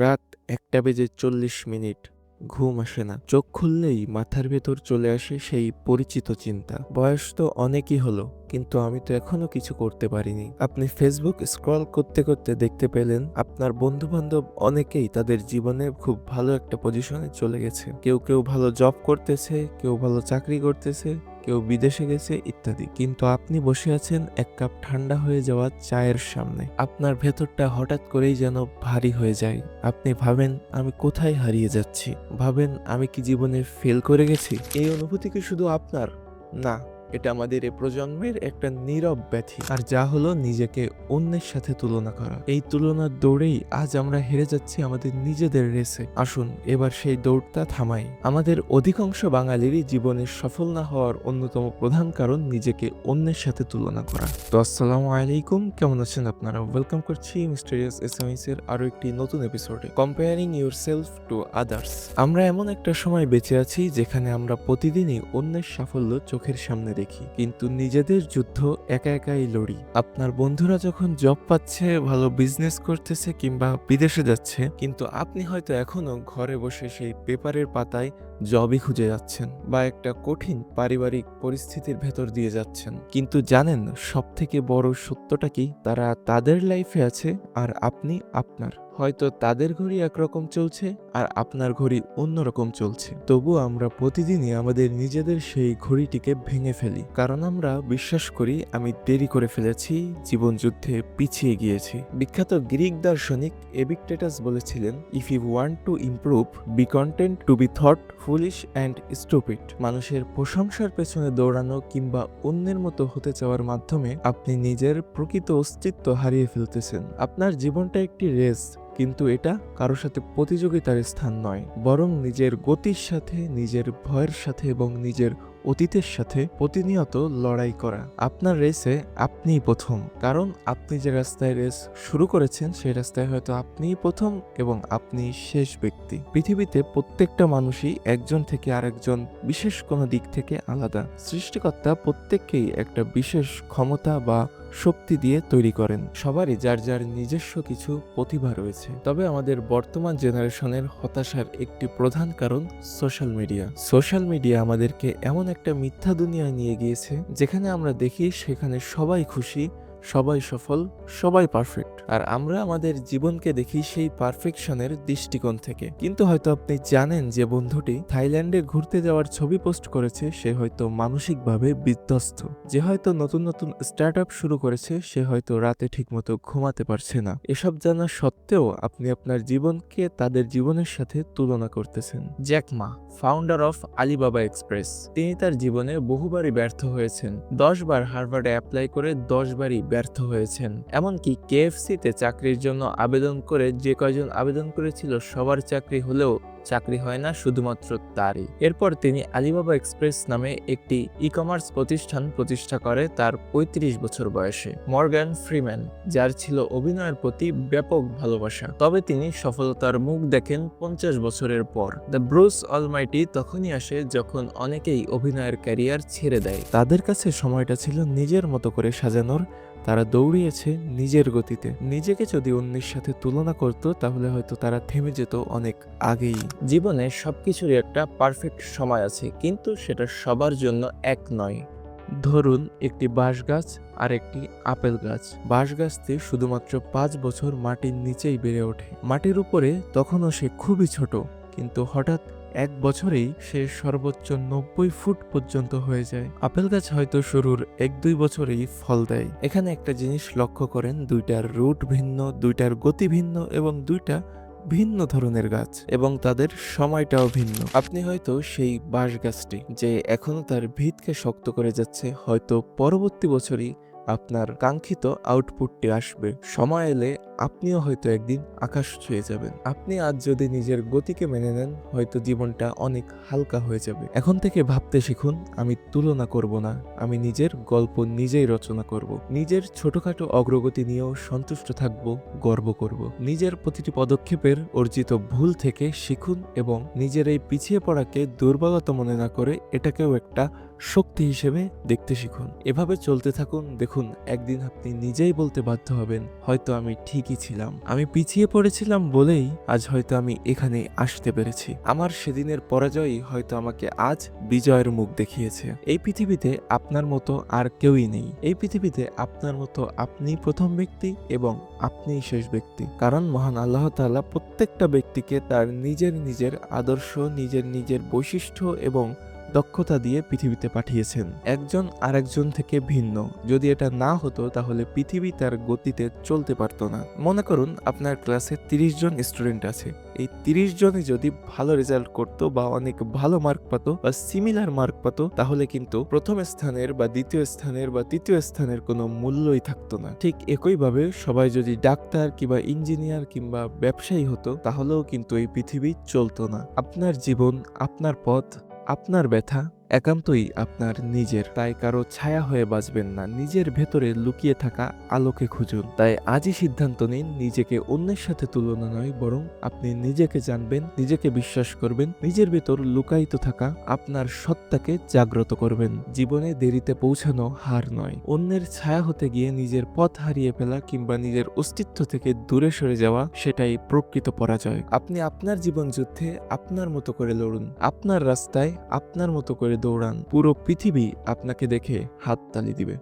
রাত একটা বেজে চল্লিশ মিনিট। ঘুম আসে না। চোখ খুললেই মাথার ভেতর চলে আসে সেই পরিচিত চিন্তা। বয়স তো অনেকই হলো, কিন্তু আমি তো এখনও কিছু করতে পারিনি। আপনি ফেসবুক স্ক্রল করতে করতে দেখতে পেলেন, আপনার বন্ধু বান্ধব অনেকেই তাদের জীবনে খুব ভালো একটা পজিশনে চলে গেছে। কেউ কেউ ভালো জব করতেছে, কেউ ভালো চাকরি করতেছে কেউ বিদেশে গেছে, ইত্যাদি। কিন্তু আপনি বসে আছেন এক কাপ ঠান্ডা হয়ে যাওয়া চায়ের সামনে। আপনার ভেতরটা হঠাৎ করেই যেন ভারী হয়ে যায়। আপনি ভাবেন, আমি কোথায় হারিয়ে যাচ্ছি? ভাবেন, আমি কি জীবনে ফেল করে গেছি? এই অনুভূতি কি শুধু আপনার? না। এটা আমাদের এ প্রজন্মের একটা নীরব ব্যাধি আর যা হলো নিজেকে অন্যের সাথে তুলনা করা। এই তুলনার দৌড়েই আজ আমরা হেরে যাচ্ছি আমাদের নিজেদের রেসে। আসুন, এবার সেই দৌড়টা থামাই। আমাদের অধিকাংশ বাঙালিরই জীবনে সফল না হওয়ার অন্যতম প্রধান কারণ নিজেকে অন্যের সাথে তুলনা করা। তো আসসালামু আলাইকুম, কেমন আছেন আপনারা? ওয়েলকাম করছি মিস্টেরিয়াস এসএমএস এর আরও একটি নতুন এপিসোডে comparing yourself to others আমরা এমন একটা সময় বেঁচে আছি যেখানে আমরা প্রতিদিনই অন্যের সাফল্য চোখের সামনে দেখি, কিন্তু নিজেদের যুদ্ধ একা একাই লড়ি। আপনার বন্ধুরা যখন জব পাচ্ছে, ভালো বিজনেস করতেছে কিংবা বিদেশে যাচ্ছে, কিন্তু আপনি হয়তো এখনও ঘরে বসে সেই পেপারের পাতায় জবই খুঁজে যাচ্ছেন বা একটা কঠিন পারিবারিক পরিস্থিতির ভেতর দিয়ে যাচ্ছেন। কিন্তু জানেন সব থেকে বড় সত্যটা কি? তারা তাদের লাইফে আছে আর আপনি আপনার। হয়তো তাদের ঘড়ি একরকম চলছে আর আপনার ঘড়ি অন্যরকম চলছে। তবু আমরা প্রতিদিনই আমাদের নিজেদের সেই ঘড়িটিকে ভেঙে ফেলি, কারণ আমরা বিশ্বাস করি আমি দেরি করে ফেলেছি জীবন যুদ্ধে পিছিয়ে গিয়েছি। বিখ্যাত গ্রিক দার্শনিক এবিকটেটাস বলেছিলেন if you want to improve be content to be thought foolish and stupid মানুষের প্রশংসার পেছনে দৌড়ানো কিংবা অন্যের মতো হতে চাওয়ার মাধ্যমে আপনি নিজের প্রকৃত অস্তিত্ব হারিয়ে ফেলতেছেন। আপনার জীবনটা একটি রেস কিন্তু এটা কারোর সাথে প্রতিযোগিতার স্থান নয়, বরং নিজের গতির সাথে, নিজের ভয়ের সাথে এবং নিজের অতীতের সাথে প্রতিনিয়ত লড়াই করা। আপনার রেসে আপনিই প্রথম, কারণ আপনি যে রাস্তায় রেস শুরু করেছেন, সেই রাস্তায় হয়তো আপনিই প্রথম এবং আপনি শেষ ব্যক্তি। পৃথিবীতে প্রত্যেকটা মানুষই একজন থেকে আরেকজন বিশেষ কোনো দিক থেকে আলাদা। সৃষ্টিকর্তা প্রত্যেককেই একটা বিশেষ ক্ষমতা বা শক্তি দিয়ে তৈরি করেন। সবারই যার যার নিজস্ব কিছু প্রতিভা রয়েছে। তবে আমাদের বর্তমান জেনারেশনের হতাশার একটি প্রধান কারণ সোশ্যাল মিডিয়া। সোশ্যাল মিডিয়া আমাদেরকে এমন একটা মিথ্যা দুনিয়ায় নিয়ে গিয়েছে, যেখানে আমরা দেখি সেখানে সবাই খুশি সবাই সফল, সবাই পারফেক্ট আর আমরা আমাদের জীবনকে দেখি সেই পারফেকশনের দৃষ্টিকোণ থেকে। কিন্তু হয়তো আপনি জানেন যে বন্ধুটি থাইল্যান্ডে ঘুরতে যাওয়ার ছবি পোস্ট করেছে, সে হয়তো মানসিকভাবে বিধ্বস্ত। যে হয়তো নতুন নতুন স্টার্ট শুরু করেছে, সে হয়তো রাতে ঠিকমতো ঘুমাতে পারছে না। এসব জানা সত্ত্বেও আপনি আপনার জীবনকে তাদের জীবনের সাথে তুলনা করতেছেন। Jack Ma founder of Alibaba Express তিনি তার জীবনে বহুবারই ব্যর্থ হয়েছেন। দশ বার হার্ভার্ডে অ্যাপ্লাই করে দশ বারই ব্যর্থ হয়েছেন। এমনকি কেএফসিতে চাকরির জন্য আবেদন করে যে কয়জন আবেদন করেছিল, সবার চাকরি হলেও চাকরি হয় না, শুধুমাত্র তারই। এরপর তিনি আলিবাবা এক্সপ্রেস নামে একটি ই কমার্স প্রতিষ্ঠান প্রতিষ্ঠা করে, তার ৩৫ বছর বয়সে। মর্গান ফ্রিম্যান, যার ছিল অভিনয়ের প্রতি ব্যাপক ভালোবাসা। তবে তিনি সফলতার মুখ দেখেন পঞ্চাশ বছরের পর। দ্য ব্রুস অলমাইটি তখনই আসে যখন অনেকেই অভিনয়ের ক্যারিয়ার ছেড়ে দেয়। তাদের কাছে সময়টা ছিল নিজের মতো করে সাজানোর। তারা দৌড়িয়েছে নিজের গতিতে। নিজেকে যদি অন্যের সাথে তুলনা করত, তাহলে হয়তো তারা থেমে যেত অনেক আগেই। জীবনে সবকিছুরই একটা পারফেক্ট সময় আছে, কিন্তু সেটা সবার জন্য এক নয়। ধরুন, একটি বাঁশ গাছ আর একটি আপেল গাছ। বাঁশ গাছটি শুধুমাত্র পাঁচ বছর মাটির নিচেই বেড়ে ওঠে। মাটির উপরে তখনও সে খুবই ছোট, কিন্তু হঠাৎ এক বছরেই সে সর্বোচ্চ নব্বই ফুট পর্যন্ত হয়ে যায়। আপেল গাছ হয়তো শুরুর এক দুই বছরেই ফল দেয়। এখানে একটা জিনিস লক্ষ্য করেন, দুইটার রুট ভিন্ন, দুইটার গতি ভিন্ন এবং দুইটা ভিন্ন ধরনের গাছ এবং তাদের সময়টাও ভিন্ন। আপনি হয়তো সেই বাঁশ গাছটি যে এখনও তার ভিতকে শক্ত করে যাচ্ছে, হয়তো পরবর্তী বছরই আপনার কাঙ্ক্ষিত আউটপুটটি আসবে। সময় এলে আপনিও হয়তো একদিন আকাশ ছুঁয়ে যাবেন। আপনি আজ যদি নিজের গতিকে মেনে নেন, হয়তো জীবনটা অনেক হালকা হয়ে যাবে। এখন থেকে ভাবতে শিখুন, আমি তুলনা করব না, আমি নিজের গল্প নিজেই রচনা করব। নিজের ছোটখাটো অগ্রগতি নিয়েও সন্তুষ্ট থাকব, গর্ব করব। নিজের প্রতিটি পদক্ষেপের অর্জিত ভুল থেকে শিখুন এবং নিজের এই পিছিয়ে পড়াকে দুর্বলতা মনে না করে এটাকেও একটা শক্তি হিসেবে দেখতে শিখুন। এভাবে চলতে থাকুন, দেখুন, একদিন আপনি নিজেই বলতে বাধ্য হবেন, হয়তো আমি ঠিকই ছিলাম। আমি পিছিয়ে পড়েছিলাম বলেই আজ হয়তো আমি এখানে আসতে পেরেছি। আমার সেদিনের পরাজয়ই হয়তো আমাকে আজ বিজয়ের মুখ দেখিয়েছে। এই পৃথিবীতে আপনার মতো আর কেউই নেই। এই পৃথিবীতে আপনার মতো আপনি প্রথম ব্যক্তি এবং আপনিই শেষ ব্যক্তি। কারণ মহান আল্লাহ তাআলা প্রত্যেকটা ব্যক্তিকে তার নিজের নিজের আদর্শ, নিজের নিজের বৈশিষ্ট্য এবং দক্ষতা দিয়ে পৃথিবীতে পাঠিয়েছেন। একজন আরেকজন থেকে ভিন্ন। যদি এটা না হতো, তাহলে পৃথিবী তার গতিতে চলতে পারতো না। মনে করুন, আপনার ক্লাসে তিরিশ জন স্টুডেন্ট আছে। এই তিরিশ জনে যদি ভালো রেজাল্ট করতো বা অনেক ভালো মার্ক পাতো বা সিমিলার মার্ক পাতো, তাহলে কিন্তু প্রথম স্থানের বা দ্বিতীয় স্থানের বা তৃতীয় স্থানের কোনো মূল্যই থাকতো না। ঠিক একইভাবে সবাই যদি ডাক্তার কিংবা ইঞ্জিনিয়ার কিংবা ব্যবসায়ী হতো, তাহলেও কিন্তু এই পৃথিবী চলতো না। আপনার জীবন, আপনার পথ আপনার ব্যথা একান্তই আপনার নিজের। তাই কারও ছায়া হয়ে বাঁচবেন না। নিজের ভেতরে লুকিয়ে থাকা আলোকে খুঁজুন। তাই আজই সিদ্ধান্ত নিন, নিজেকে অন্যের সাথে তুলনা নয়, বরং আপনি নিজেকে জানবেন, নিজেকে বিশ্বাস করবেন, নিজের ভেতর লুকায়িত থাকা আপনার সত্তাকে জাগ্রত করবেন। জীবনে দেরিতে পৌঁছানো হার নয়। অন্যের ছায়া হতে গিয়ে নিজের পথ হারিয়ে ফেলা কিংবা নিজের অস্তিত্ব থেকে দূরে সরে যাওয়া, সেটাই প্রকৃত পরাজয়। আপনি আপনার জীবন যুদ্ধে আপনার মতো করে লড়ুন। আপনার রাস্তায় আপনার মতো করে দৌড়ান। পুরো পৃথিবী আপনাকে দেখে হাততালি দিবে।